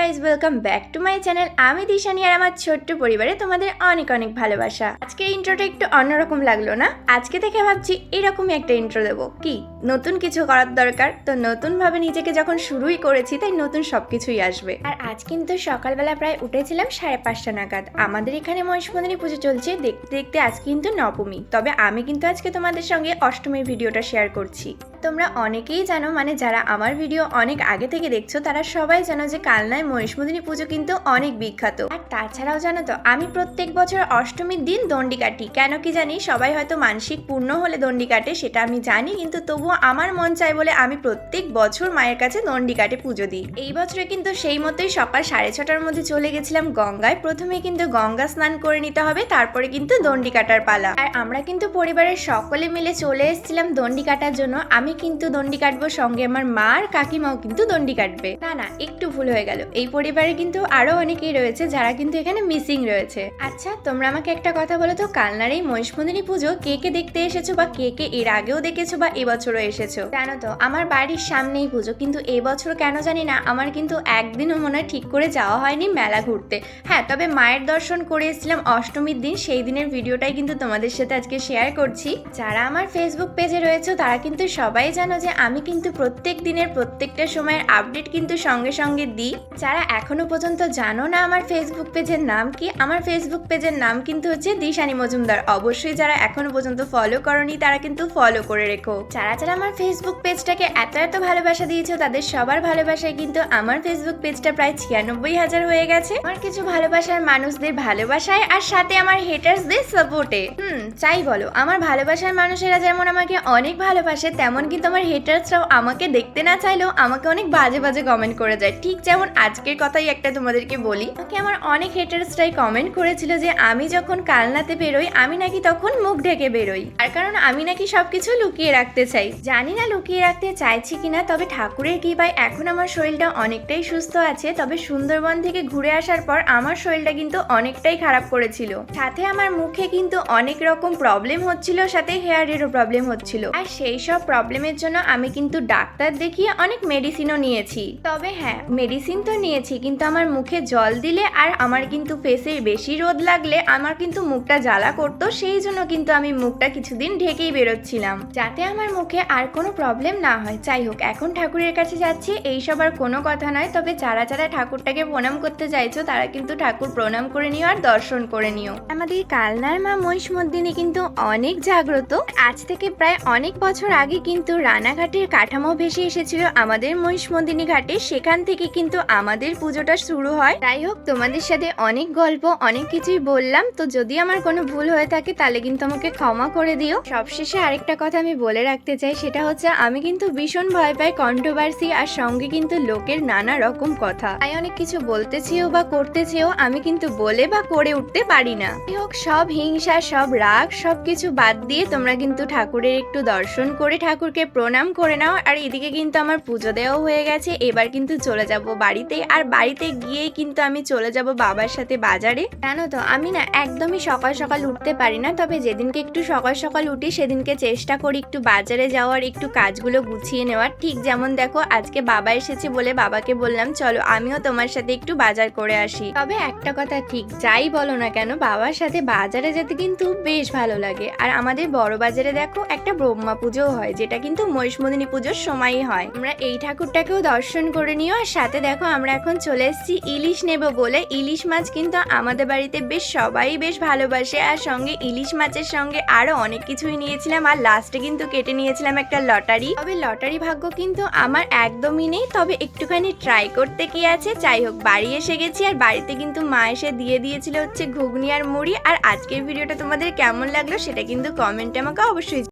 Guys welcome back to my channel আমি দিশানি আর আমার ছোট্ট পরিবারে তোমাদের অনেক অনেক ভালোবাসা। আজকে ইন্ট্রোটা একটু অন্যরকম লাগল না? আজকে থেকে ভাবছি এরকমই একটা ইন্ট্রো দেবো। কি? নতুন কিছু করার দরকার? তো নতুন ভাবে নিজেকে যখন শুরুই করেছি, তাই নতুন সবকিছুই আসবে। আর আজ কিন্তু সকালবেলা প্রায় উঠেছিলাম সাড়ে পাঁচটা নাগাদ। আমাদের এখানে মহিষমন্দিনী পুজো চলছে দেখতে দেখতে আজ কিন্তু নবমী। তবে আমি কিন্তু আজকে তোমাদের সঙ্গে অষ্টমীর ভিডিওটা শেয়ার করছি। তোমরা অনেকেই জানো মানে যারা আমার ভিডিও অনেক আগে থেকে দেখছ, তারা সবাই জানো যে কালনায় মহিষমদিনী পুজো কিন্তু অনেক বিখ্যাত। আর তাছাড়াও জানো তো, আমি প্রত্যেক বছর অষ্টমীর দিন দণ্ডি কাটি। কেন কি জানি, সবাই হয়তো মানসিক পূর্ণ হলে দণ্ডি কাটে, সেটা আমি জানি, কিন্তু তবুও আমার মন চাই বলে আমি প্রত্যেক বছর মায়ের কাছে দণ্ডি কাটে পুজো দিই। এই বছরে কিন্তু সেই মতোই সকাল সাড়ে ছটার মধ্যে চলে গেছিলাম গঙ্গায়। প্রথমে কিন্তু গঙ্গা স্নান করে নিতে হবে, তারপরে কিন্তু দণ্ডি কাটার পালা। আর আমরা কিন্তু পরিবারের সকলে মিলে চলে এসেছিলাম দণ্ডি কাটার জন্য। আমি কিন্তু দণ্ডি কাটবো, সঙ্গে আমার মা আর কাকিমাও কিন্তু দণ্ডি কাটবে। না না, একটু ভুল হয়ে গেল। এই পরিবারে কিন্তু আরও অনেকেই রয়েছে যারা কিন্তু এখানে মিসিং রয়েছে। আচ্ছা তোমরা আমাকে একটা কথা বলো তো, কালনার এই মহিষমন্দিনী পুজো কে কে দেখতে এসেছ বা কে কে এর আগেও দেখেছ বা এবছরও এসেছ? জানো তো, আমার বাড়ির সামনেই পুজো, কিন্তু এবছর কেন জানি না, আমার কিন্তু একদিনও মনে হয় ঠিক করে যাওয়া হয়নি মেলা ঘুরতে। হ্যাঁ তবে মায়ের দর্শন করে এসেছিলাম অষ্টমীর দিন, সেই দিনের ভিডিওটাই কিন্তু তোমাদের সাথে আজকে শেয়ার করছি। যারা আমার ফেসবুক পেজে রয়েছে, তারা কিন্তু সবাই জানো যে আমি কিন্তু প্রত্যেক দিনের প্রত্যেকটা সময়ের আপডেট কিন্তু সঙ্গে সঙ্গে দিই। যারা এখনও পর্যন্ত জানো না আমার ফেসবুক পেজের নাম কি, আমার ফেসবুক পেজের নাম কিন্তু হচ্ছে দিশানি মজুমদার। অবশ্যই যারা এখনও পর্যন্ত ফলো করনি, তারা কিন্তু ফলো করে রেখো। যারা যারা আমার ফেসবুক পেজটাকে এত এত ভালোবাসা দিয়েছ, তাদের সবার ভালোবাসায় কিন্তু আমার ফেসবুক পেজটা প্রায় ছিয়ানব্বই হাজার হয়ে গেছে। আমার কিছু ভালোবাসার মানুষদের ভালোবাসায় আর সাথে আমার হেটার্সদের সাপোর্টে হুম চাই বলো, আমার ভালোবাসার মানুষেরা যেমন আমাকে অনেক ভালোবাসে, তেমন কিন্তু আমার হেটার্সরাও আমাকে দেখতে না চাইলেও আমাকে অনেক বাজে বাজে কমেন্ট করে যায়। ঠিক যেমন আজকের কথাই একটা তোমাদেরকে বলি। ওকে আমার অনেক হেটার্সরাই কমেন্ট করেছিল যে, আমি যখন কালনাতে বেরোই, আমি নাকি তখন মুখ ঢেকে বেরোই। আর কারণ আমি নাকি সবকিছু লুকিয়ে রাখতে চাই। জানি না লুকিয়ে রাখতে চাইছি কিনা, তবে ঠাকুরের কৃপায় এখন আমার শরীরটা অনেকটাই সুস্থ আছে। তবে সুন্দরবন থেকে ঘুরে আসার পর আমার শরীরটা কিন্তু অনেকটাই খারাপ করেছিল। সাথে আমার মুখে কিন্তু অনেক রকম প্রবলেম হচ্ছিল, সাথে হেয়ারেরও প্রবলেম হচ্ছিল। আর সেই সব প্রবলেমের জন্য আমি কিন্তু ডাক্তার দেখিয়ে অনেক মেডিসিনও নিয়েছি। তবে হ্যাঁ মেডিসিন তো নিয়েছি, কিন্তু আমার মুখে জল দিলে আর আমার কিন্তু ফেসে বেশি রোদ লাগলে আমার কিন্তু মুখটা জ্বালা করতো, সেই জন্য কিন্তু আমি মুখটা কিছুদিন ঢেকেই বেরোচ্ছিলাম। যাতে আমার মুখে আর কোনো প্রবলেম না হয়। যাই হোক, এখন ঠাকুরের কাছে যাচ্ছি এইসব আর কোনো কথা নয়, তবে যারা যারা ঠাকুরটাকে প্রণাম করতে চাইছো, তারা কিন্তু ঠাকুর প্রণাম করে নিও আর দর্শন করে নিও। আমাদের কালনার মা মহিষমর্দিনী কিন্তু অনেক জাগ্রত। আজ থেকে প্রায় অনেক বছর আগে কিন্তু রানাঘাটের কাঠামো ভেসে এসেছিল আমাদের মহিষমর্দিনী ঘাটে। সেখান থেকে কিন্তু আমাদের পুজোটা শুরু হয়। যাই হোক, তোমাদের সাথে অনেক গল্প, অনেক কিছুই বললাম। তো যদি আমার কোনো ভুল হয়ে থাকে, তাহলে কিন্তু আমাকে ক্ষমা করে দিও। সবশেষে আরেকটা কথা আমি বলে রাখতে চাই, সেটা হচ্ছে আমি কিন্তু ভীষণ ভয় পাই কন্ট্রোভার্সি আর সঙ্গে কিন্তু লোকের নানা রকম কথা। তাই অনেক কিছু বলতে চেয়েও বা করতে চেয়েও আমি কিন্তু বলে বা করে উঠতে পারি না। হোক, সব হিংসা, সব রাগ সব কিছু বাদ দিয়ে তোমরা কিন্তু ঠাকুরের একটু দর্শন করে ঠাকুরকে প্রণাম করে নাও, আর এদিকে কিন্তু আমার পুজো দেওয়াও হয়ে গেছে। এবার কিন্তু চলে যাব বাড়িতে, আর বাড়িতে গিয়েই কিন্তু আমি চলে যাব বাবার সাথে বাজারে। জানো তো, আমি না একদমই সকাল সকাল উঠতে পারি না, তবে যেদিনকে একটু সকাল সকাল উঠি, সেদিনকে চেষ্টা করি একটু বাজারে যাওয়ার, একটু কাজগুলো গুছিয়ে নেওয়ার। ঠিক যেমন দেখো, আজকে বাবা এসেছে বলে বাবাকে বললাম, চলো আমিও তোমার সাথে একটু বাজার করে আসি। তবে একটা কথা ঠিক, যাই বলো না কেন, বাবার সাথে বাজারে যেতে কিন্তু বেশ ভালো লাগে। আর আমাদের বড় বাজারে দেখো, একটা ব্রহ্মা পুজোও হয়, যেটা কিন্তু মহিষমদিনী পুজোর সময়ই হয়। আমরা এই ঠাকুরটাকেও দর্শন করে নিও, আর সাথে দেখো আমরা এখন চলে এসেছি ইলিশ নেব বলে। ইলিশ মাছ কিন্তু আমাদের বাড়িতে বেশ সবাই বেশ ভালোবাসে, আর সঙ্গে ইলিশ মাছের সঙ্গে আরও অনেক কিছুই নিয়েছিলাম, আর লাস্টে কিন্তু কেটে নিয়েছিলাম একটা লটারি। তবে লটারি ভাগ্য কিন্তু আমার একদমই নেই, তবে একটুখানি ট্রাই করতে কি আছে? যাই হোক, বাড়ি এসে গেছি, আর বাড়িতে কিন্তু মা এসে দিয়ে দিয়েছিল হচ্ছে ঘুগনি আর মুড়ি, আর আজকের ভিডিওটা তোমাদের কেমন লাগল সেটা কিন্তু কমেন্টে আমাকে অবশ্যই